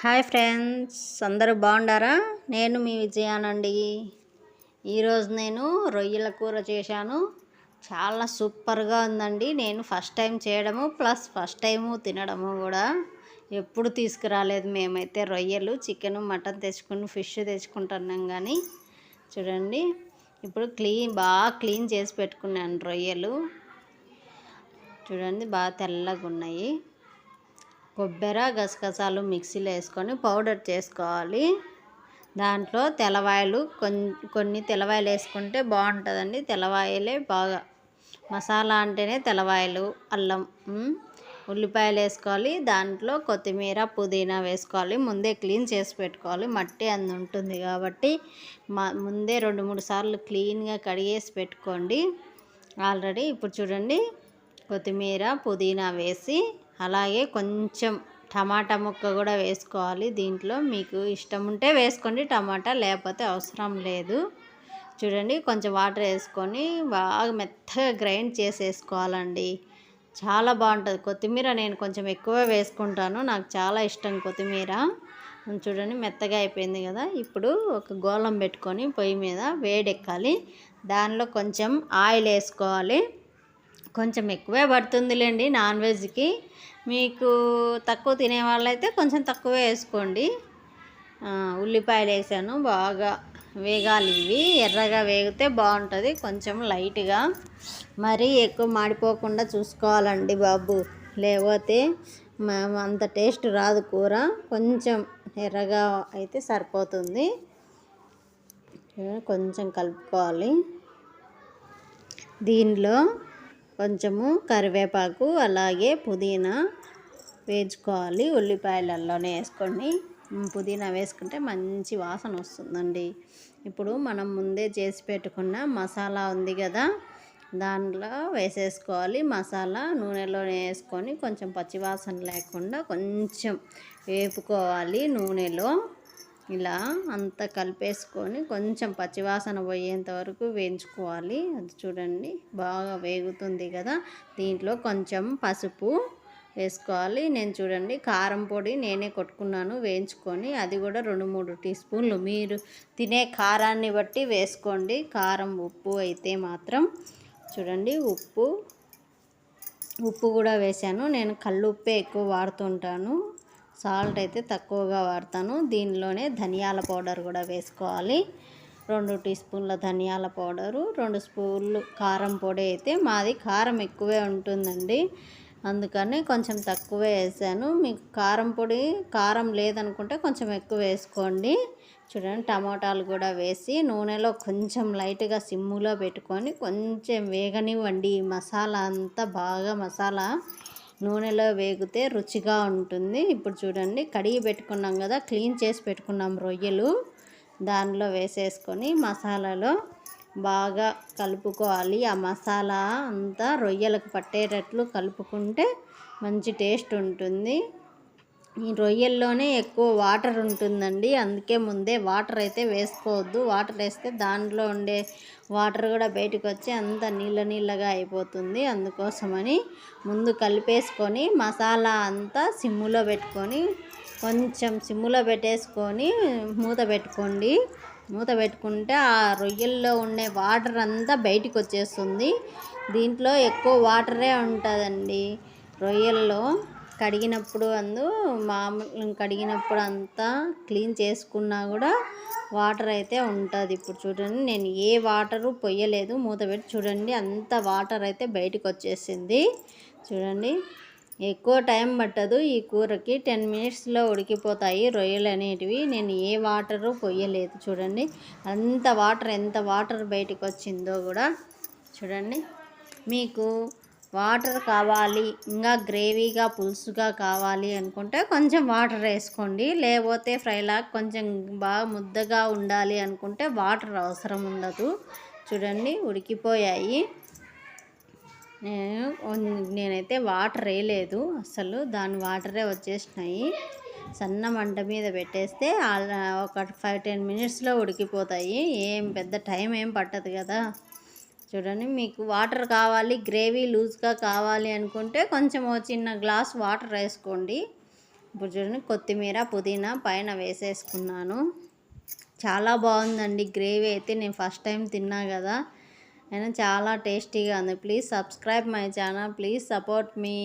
Hi friends అందరూ బాగుండారా? నేను మీ విజయానండి. ఈరోజు నేను రొయ్యల కూర చేశాను. చాలా సూపర్గా ఉందండి. నేను ఫస్ట్ టైం చేయడము ప్లస్ ఫస్ట్ టైము తినడము కూడా. ఎప్పుడు తీసుకురాలేదు మేమైతే రొయ్యలు చికెన్ మటన్ తెచ్చుకుని ఫిష్ తెచ్చుకుంటున్నాం కానీ. చూడండి ఇప్పుడు క్లీన్ బాగా క్లీన్ చేసి పెట్టుకున్నాను రొయ్యలు. చూడండి బాగా తెల్లగా ఉన్నాయి కొబ్బరి గసగసాలు మిక్సీలో వేసుకొని పౌడర్ చేసుకోవాలి. దాంట్లో తెల్లవాయలు కొన్ని కొన్ని తెల్లవాయలు వేసుకుంటే బాగుంటుందండి. తెల్లవాయలే బాగా మసాలా అంటేనే తెల్లవాయలు అల్లం ఉల్లిపాయలు వేసుకోవాలి. దాంట్లో కొత్తిమీర పుదీనా వేసుకోవాలి. ముందే క్లీన్ చేసి పెట్టుకోవాలి. మట్టి అందు ఉంటుంది కాబట్టి మా ముందే రెండు మూడు సార్లు క్లీన్గా కడిగేసి పెట్టుకోండి. ఆల్రెడీ ఇప్పుడు చూడండి కొత్తిమీర పుదీనా వేసి అలాగే కొంచెం టమాటా ముక్క కూడా వేసుకోవాలి. దీంట్లో మీకు ఇష్టం ఉంటే వేసుకోండి టమాటా లేకపోతే అవసరం లేదు. చూడండి కొంచెం వాటర్ వేసుకొని బాగా మెత్తగా గ్రైండ్ చేసేసుకోవాలండి. చాలా బాగుంటుంది. కొత్తిమీర నేను కొంచెం ఎక్కువ వేసుకుంటాను. నాకు చాలా ఇష్టం కొత్తిమీర. చూడండి మెత్తగా అయిపోయింది కదా. ఇప్పుడు ఒక గోళం పెట్టుకొని పొయ్యి మీద వేడెక్కాలి. దానిలో కొంచెం ఆయిల్ వేసుకోవాలి. కొంచెం ఎక్కువే పడుతుందిలేండి నాన్ వెజ్కి. మీకు తక్కువ తినే వాళ్ళైతే కొంచెం తక్కువే వేసుకోండి. ఉల్లిపాయలు వేసాను బాగా వేగాలి ఇవి. ఎర్రగా వేగితే బాగుంటుంది కొంచెం లైట్గా. మరీ ఎక్కువ మాడిపోకుండా చూసుకోవాలండి బాబు. లేకపోతే అంత టేస్ట్ రాదు కూర. కొంచెం ఎర్రగా అయితే సరిపోతుంది. కొంచెం కలుపుకోవాలి. దీనిలో కొంచెము కరివేపాకు అలాగే పుదీనా వేసుకోవాలి ఉల్లిపాయలలోనే వేసుకొని పుదీనా వేసుకుంటే మంచి వాసన వస్తుందండి. ఇప్పుడు మనం ముందే చేసి పెట్టుకున్న మసాలా ఉంది కదా దాంట్లో వేసేసుకోవాలి. మసాలా నూనెలో వేసుకొని కొంచెం పచ్చివాసన లేకుండా కొంచెం వేపుకోవాలి నూనెలో. ఇలా అంతా కలిపేసుకొని కొంచెం పచ్చివాసన పోయేంత వరకు వేయించుకోవాలి. అది చూడండి బాగా వేగుతుంది కదా. దీంట్లో కొంచెం పసుపు వేసుకోవాలి. నేను చూడండి కారం పొడి నేనే కొట్టుకున్నాను వేయించుకొని. అది కూడా రెండు మూడు టీ స్పూన్లు. మీరు తినే కారాన్ని బట్టి వేసుకోండి. కారం ఉప్పు అయితే మాత్రం. చూడండి ఉప్పు. ఉప్పు కూడా వేసాను నేను కళ్ళు ఉప్పే ఎక్కువ వాడుతుంటాను. సాల్ట్ అయితే తక్కువగా వాడతాను. దీనిలోనే ధనియాల పౌడర్ కూడా వేసుకోవాలి. రెండు టీ స్పూన్ల ధనియాల పౌడరు రెండు స్పూన్లు కారం పొడి అయితే మాది. కారం ఎక్కువే ఉంటుందండి. అందుకని కొంచెం తక్కువే వేసాను. మీకు కారం పొడి కారం లేదనుకుంటే కొంచెం ఎక్కువ వేసుకోండి. చూడండి టమాటాలు కూడా వేసి నూనెలో కొంచెం లైట్గా సిమ్ములో పెట్టుకొని కొంచెం వేగనివ్వండి. మసాలా అంతా బాగా మసాలా నూనెలో వేగితే రుచిగా ఉంటుంది. ఇప్పుడు చూడండి కడిగి పెట్టుకున్నాం కదా క్లీన్ చేసి పెట్టుకున్నాం రొయ్యలు. దానిలో వేసేసుకొని మసాలాలో బాగా కలుపుకోవాలి. ఆ మసాలా అంతా రొయ్యలకు పట్టేటట్లు కలుపుకుంటే మంచి టేస్ట్ ఉంటుంది. ఈ రొయ్యల్లోనే ఎక్కువ వాటర్ ఉంటుందండి. అందుకే ముందే వాటర్ అయితే వేసుకోవద్దు. వాటర్ వేస్తే దాంట్లో ఉండే వాటర్ కూడా బయటకు వచ్చి అంత నీళ్ళ నీళ్ళగా అయిపోతుంది. అందుకోసమని ముందు కలిపేసుకొని మసాలా అంతా సిమ్ములో పెట్టుకొని కొంచెం సిమ్ములో పెట్టేసుకొని మూత పెట్టుకోండి. మూత పెట్టుకుంటే ఆ రొయ్యల్లో ఉండే వాటర్ అంతా బయటకు వచ్చేస్తుంది. దీంట్లో ఎక్కువ వాటరే ఉంటుందండి రొయ్యల్లో. కడిగినప్పుడు అందు మామూలు కడిగినప్పుడు అంతా క్లీన్ చేసుకున్నా కూడా వాటర్ అయితే ఉంటుంది. ఇప్పుడు చూడండి నేను ఏ వాటరు పొయ్యలేదు. మూత పెట్టి చూడండి అంత వాటర్ అయితే బయటకు వచ్చేసింది చూడండి ఎక్కువ టైం పట్టదు. ఈ కూరకి టెన్ మినిట్స్లో ఉడికిపోతాయి రొయ్యలు అనేటివి. నేను ఏ వాటరు పొయ్యలేదు చూడండి. అంత వాటర్ ఎంత వాటర్ బయటకు వచ్చిందో కూడా చూడండి. మీకు వాటర్ కావాలి ఇంకా గ్రేవీగా పులుసుగా కావాలి అనుకుంటే కొంచెం వాటర్ వేసుకోండి. లేకపోతే ఫ్రైలాగ్ కొంచెం బాగా ముద్దగా ఉండాలి అనుకుంటే వాటర్ అవసరం ఉండదు. చూడండి ఉడికిపోయాయి. నేను నేనైతే వాటర్ వేయలేదు అసలు. దాని వాటరే వచ్చేసినాయి. సన్న మంట మీద పెట్టేస్తే ఒక ఫైవ్ టెన్ మినిట్స్లో ఉడికిపోతాయి. ఏం పెద్ద టైం ఏం పట్టదు కదా. చూడండి మీకు వాటర్ కావాలి గ్రేవీ లూజ్గా కావాలి అనుకుంటే కొంచెం చిన్న గ్లాస్ వాటర్ వేసుకోండి. ఇప్పుడు చూడండి కొత్తిమీర పుదీనా పైన వేసేసుకున్నాను. చాలా బాగుందండి గ్రేవీ అయితే నేను ఫస్ట్ టైం తిన్నా కదా. అయినా చాలా టేస్టీగా ఉంది. Please subscribe my channel please support me